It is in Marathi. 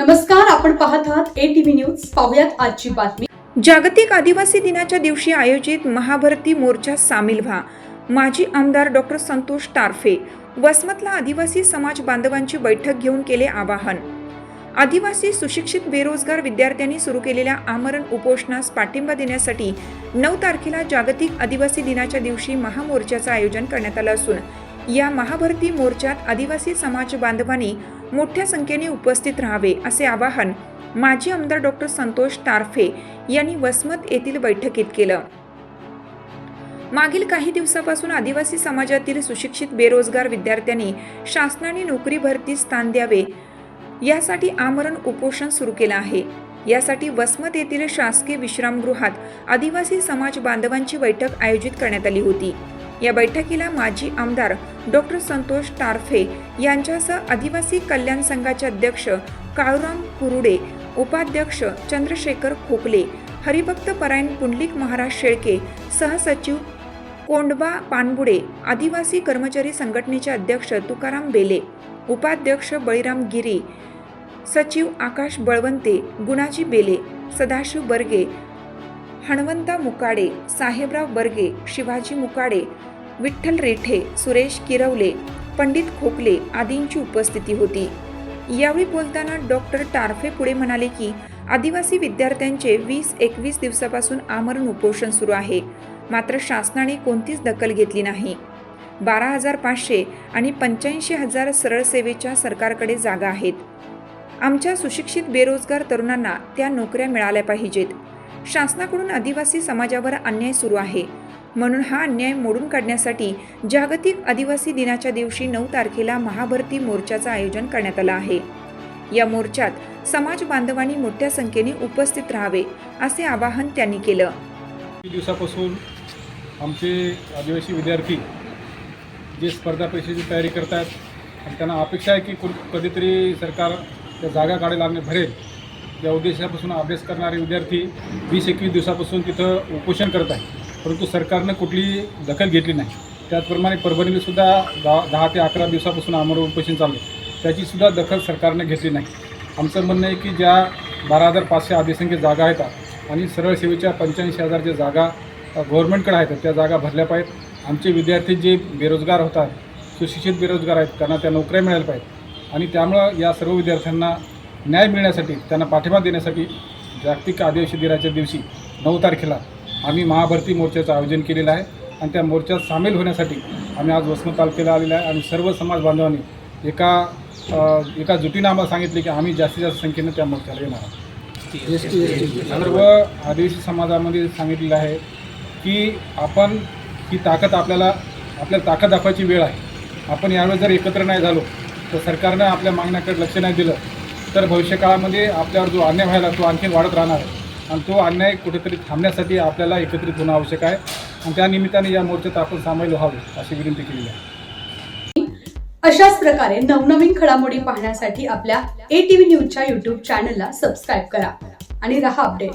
नमस्कार आपण पाहत आहात ए टीव्ही न्यूज पाहुयात आजची बातमी. जागतिक आदिवासी दिनाच्या दिवशी आयोजित महाभरती मोर्चा सामील व्हा. माजी आमदार डॉक्टर संतोष टारफे वसमतला आदिवासी समाज बांधवांची बैठक घेऊन केले आवाहन. आदिवासी सुशिक्षित बेरोजगार विद्यार्थ्यांनी सुरू केलेल्या आमरण उपोषणास पाठिंबा देण्यासाठी नऊ तारखेला जागतिक आदिवासी दिनाच्या दिवशी महामोर्चाचं आयोजन करण्यात आलं असून या महाभरती मोर्चात आदिवासी समाज बांधवांनी मोठ्या संख्येने उपस्थित राहावे असे आवाहन माजी आमदार डॉक्टर संतोष तारफे यांनी वसमत येथील बैठकीत केलं. मागील काही दिवसापासून आदिवासी समाजातील सुशिक्षित बेरोजगार विद्यार्थ्यांनी शासनाने नोकरी भरती स्थान द्यावे यासाठी आमरण उपोषण सुरू केलं आहे. यासाठी वसमत येथील शासकीय विश्रामगृहात आदिवासी समाज बांधवांची बैठक आयोजित करण्यात आली होती. या बैठकीला माजी आमदार डॉक्टर संतोष टारफे यांच्यासह आदिवासी कल्याण संघाचे अध्यक्ष काळूराम कुरुडे उपाध्यक्ष चंद्रशेखर खोकले हरिभक्त परायण पुंडलिक महाराज शेळके सहसचिव कोंडबा पानबुडे आदिवासी कर्मचारी संघटनेचे अध्यक्ष तुकाराम बेले उपाध्यक्ष बळीराम गिरी सचिव आकाश बळवंते गुणाजी बेले सदाशिव बर्गे हणवंता मुकाडे साहेबराव बर्गे शिवाजी मुकाडे विठ्ठल रेठे सुरेश किरवले पंडित खोकले आदींची उपस्थिती होती. यावेळी बोलताना डॉक्टर टारफे पुढे म्हणाले की आदिवासी विद्यार्थ्यांचे वीस एकवीस दिवसापासून आमरण उपोषण सुरू आहे. मात्र शासनाने कोणतीच दखल घेतली नाही. बारा हजार पाचशे आणि पंच्याऐंशी हजार सरळ सेवेच्या सरकारकडे जागा आहेत. आमच्या सुशिक्षित बेरोजगार तरुणांना त्या नोकऱ्या मिळाल्या पाहिजेत. शासनाकडून आदिवासी समाजावर अन्याय सुरू आहे. म्हणून हा अन्याय मोडून काढण्यासाठी जागतिक आदिवासी दिनाच्या दिवशी नऊ तारखेला महाभरती मोर्चाचं आयोजन करण्यात आलं आहे. या मोर्चात समाज बांधवांनी मोठ्या संख्येने उपस्थित राहावे असे आवाहन त्यांनी केलं. दिवसापासून आमचे आदिवासी विद्यार्थी जे स्पर्धा परीक्षेची तयारी करतात आणि त्यांना अपेक्षा आहे की कधीतरी सरकार त्या जागा काढायला लागणे भरेल. या उद्देशापासून अभ्यास करणारे विद्यार्थी वीस एकवीस दिवसापासून तिथं उपोषण करत आहे परंतु सरकारनं कुठली दखल घेतली नाही. त्याचप्रमाणे परभणीलासुद्धा दहा दहा ते अकरा दिवसापासून आमरण उपोषण चालू आहे. त्याचीसुद्धा दखल सरकारनं घेतली नाही. आमचं म्हणणं आहे की ज्या बारा हजार पाचशे आदिसंख्य जागा आहेत आणि सरळ सेवेच्या पंच्याऐंशी हजार ज्या जागा गव्हर्नमेंटकडे आहेत त्या जागा भरल्या पाहिजेत. आमचे विद्यार्थी जे बेरोजगार होतात सुशिक्षित बेरोजगार आहेत त्यांना त्या नोकऱ्या मिळायला पाहिजेत. आणि त्यामुळं या सर्व विद्यार्थ्यांना न्याय मिळण्यासाठी त्यांना पाठिंबा देण्यासाठी जागतिक आदिवासी दिनाच्या दिवशी नऊ तारखेला आम्ही महाभरती मोर्चाचं आयोजन केलेलं आहे आणि त्या मोर्चात सामील होण्यासाठी आम्ही आज वसमत तालुक्याला आलेलो आहे आणि सर्व समाज बांधवांनी एका एका जुटीनं आम्हाला सांगितले की आम्ही जास्तीत जास्त संख्येनं त्या मोर्चाला येणार आहोत. सर्व आदिवासी समाजामध्ये सांगितलेलं आहे की आपण ही ताकद आपल्याला आपल्याला ताकद दाखवायची वेळ आहे. आपण यावेळेस जर एकत्र नाही झालो तर सरकारनं आपल्या मागण्याकडे लक्ष नाही दिलं तर भविष्यकाळामध्ये आपल्यावर जो अन्याय व्हायला तो आणखीन वाढत राहणार आहे. आणि तो अन्याय कुठेतरी थांबण्यासाठी आपल्याला एकत्रित होणं आवश्यक आहे. आणि त्या निमित्ताने या मोर्चात आपण सामील व्हावे अशी विनंती केली आहे. अशाच प्रकारे नवनवीन घडामोडी पाहण्यासाठी आपल्या ए टीव्ही न्यूजच्या युट्यूब चॅनलला सबस्क्राईब करा. आणि रहा अपडेट